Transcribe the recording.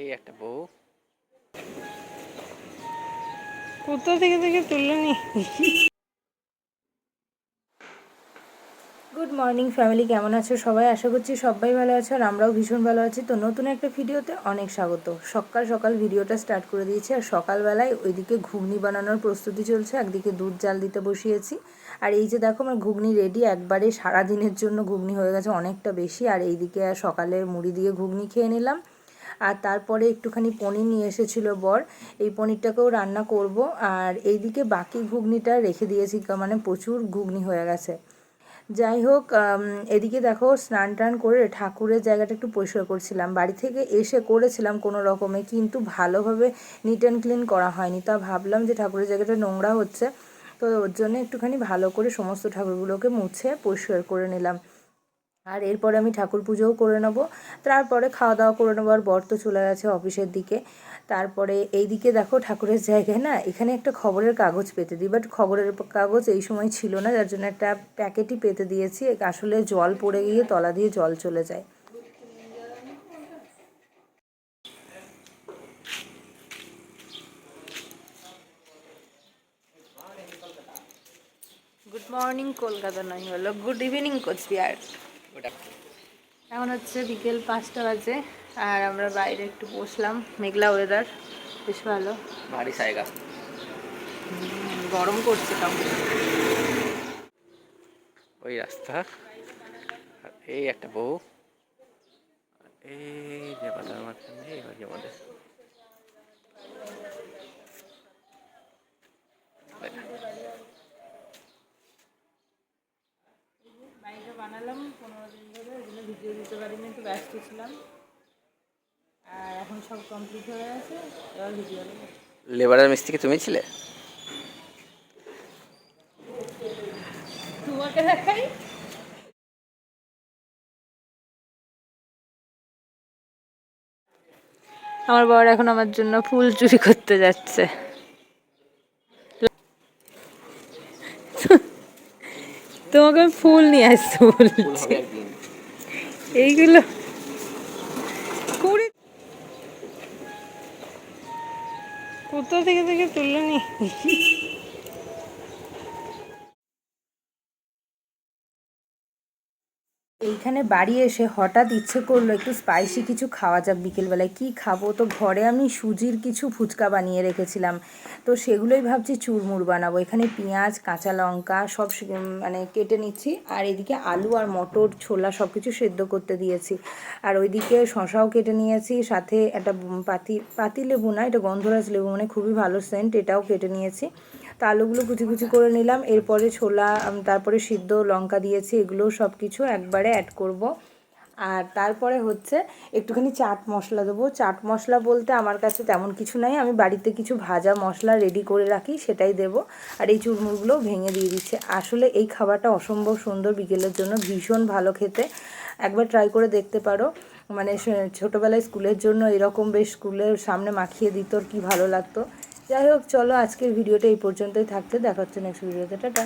এই একটা বউ। কোথা থেকে থেকে তুললো নি। গুড মর্নিং ফ্যামিলি কেমন আছো সবাই? আশা করছি সবাই ভালো আছো আর আমরাও ভীষণ ভালো আছি। তো নতুন একটা ভিডিওতে অনেক স্বাগত। সকাল সকাল ভিডিওটা স্টার্ট করে দিয়েছি আর সকালবেলায় ওইদিকে ঘুগনি বানানোর প্রস্তুতি চলছে। একদিকে দুধ জাল দিতে বসিয়েছি। আর এই যে দেখো আমার ঘুগনি রেডি একবারে সারা দিনের জন্য ঘুগনি হয়ে গেছে অনেকটা বেশি। আর এইদিকে সকালে মুড়ি দিয়ে ঘুগনি খেয়ে নিলাম। আর তারপরে একটুখানি পনির নিয়ে এসেছিল বর। এই পনিরটাকেও রান্না করব। আর এইদিকে বাকি ঘুগনিটা রেখে দিয়েছি মানে প্রচুর ঘুগনি হয়ে গেছে। যাই হোক এদিকে দেখো স্নান টান করে ঠাকুরের জায়গাটা একটু পরিষ্কার করছিলাম। বাড়ি থেকে এসে করেছিলাম কোনো রকমে, কিন্তু ভালোভাবে নিট অ্যান্ড ক্লিন করা হয়নি। তা ভাবলাম যে ঠাকুরের জায়গাটা নোংরা হচ্ছে, তো ওর জন্য একটুখানি ভালো করে সমস্ত ঠাকুরগুলোকে মুছে পরিষ্কার করে নিলাম। আর এরপরে আমি ঠাকুর পুজোও করে নেব। তারপরে খাওয়া দাওয়া করে নেব। আর বর তো চলে গেছে অফিসের দিকে। তারপরে এই দিকে দেখো ঠাকুরের জায়গায় না, এখানে একটা খবরের কাগজ পেতে দিই। বাট খবরের কাগজ এই সময় ছিল না, যার জন্য একটা প্যাকেটই পেতে দিয়েছি। আসলে জল পড়ে গিয়ে তলা দিয়ে জল চলে যায়। গুড মর্নিং কলকাতা নয় হলো। গুড ইভিনিং কোচবিহার এখন হচ্ছে বিকেল পাঁচটা বাজে আর আমরা বাইরে একটু বসলাম। মেঘলা ওয়েদার বেশ ভালো। ভারী জায়গা গরম করছে ওই রাস্তা আর এই একটা বউ এই যে বাজার মাঝখানে এই আমাদের। পনেরো দিন ধরে ওই জন্য ভিডিও দিতে পারিনি একটু ব্যস্ত ছিলাম আর এখন সব কমপ্লিট হয়ে গেছে এবার ভিডিও লেবারের তুমি ছিলে? তোমাকে দেখাই। আমার বর এখন আমার জন্য ফুল চুরি করতে যাচ্ছে। তোমাকে আমি ফুল নিয়ে আসতে বলছি। এইগুলো কুড়ি কোথা থেকে থেকে তুললো নি? এইখানে বাড়ি এসে হঠাৎ ইচ্ছে করল একটু স্পাইসি কিছু খাওয়া যাক বিকেলবেলায়। কি খাব? তো ঘরে আমি সুজির কিছু ফুচকা বানিয়ে রেখেছিলাম। তো সেগুলোই ভাবছি চুরমুর বানাবো। এখানে পেঁয়াজ, কাঁচা লঙ্কা সব মানে কেটে নিচ্ছি। আর এদিকে আলু আর মটর, ছোলা সব কিছু সেদ্ধ করতে দিয়েছি। আর ওইদিকে শশাও কেটে নিয়েছি। সাথে একটা পাতি পাতি লেবু না, এটা গন্ধরাজ লেবু মানে খুবই ভালো সেন্ট এটাও কেটে নিয়েছি। তা আলুগুলো কুচি কুচি করে নিলাম। এরপরে ছোলা তারপরে সিদ্ধ, লঙ্কা দিয়েছি এগুলো সব কিছু একবারে অ্যাড করব। আর তারপরে হচ্ছে একটুখানি চাট মশলা দেবো। চাট মশলা বলতে আমার কাছে তেমন কিছু নাই। আমি বাড়িতে কিছু ভাজা মশলা রেডি করে রাখি, সেটাই দেবো। আর এই চুরমুরগুলো ভেঙে দিয়ে দিচ্ছে। আসলে এই খাবারটা অসম্ভব সুন্দর বিকেলের জন্য, ভীষণ ভালো খেতে। একবার ট্রাই করে দেখতে পারো। মানে ছোটোবেলায় স্কুলের জন্য এরকম বেশ স্কুলের সামনে মাখিয়ে দিত কি ভালো লাগতো। যাই হোক চলো আজকের ভিডিওটা এই পর্যন্তই। থাকতে দেখা হচ্ছে নেক্সট ভিডিওতে টাটা।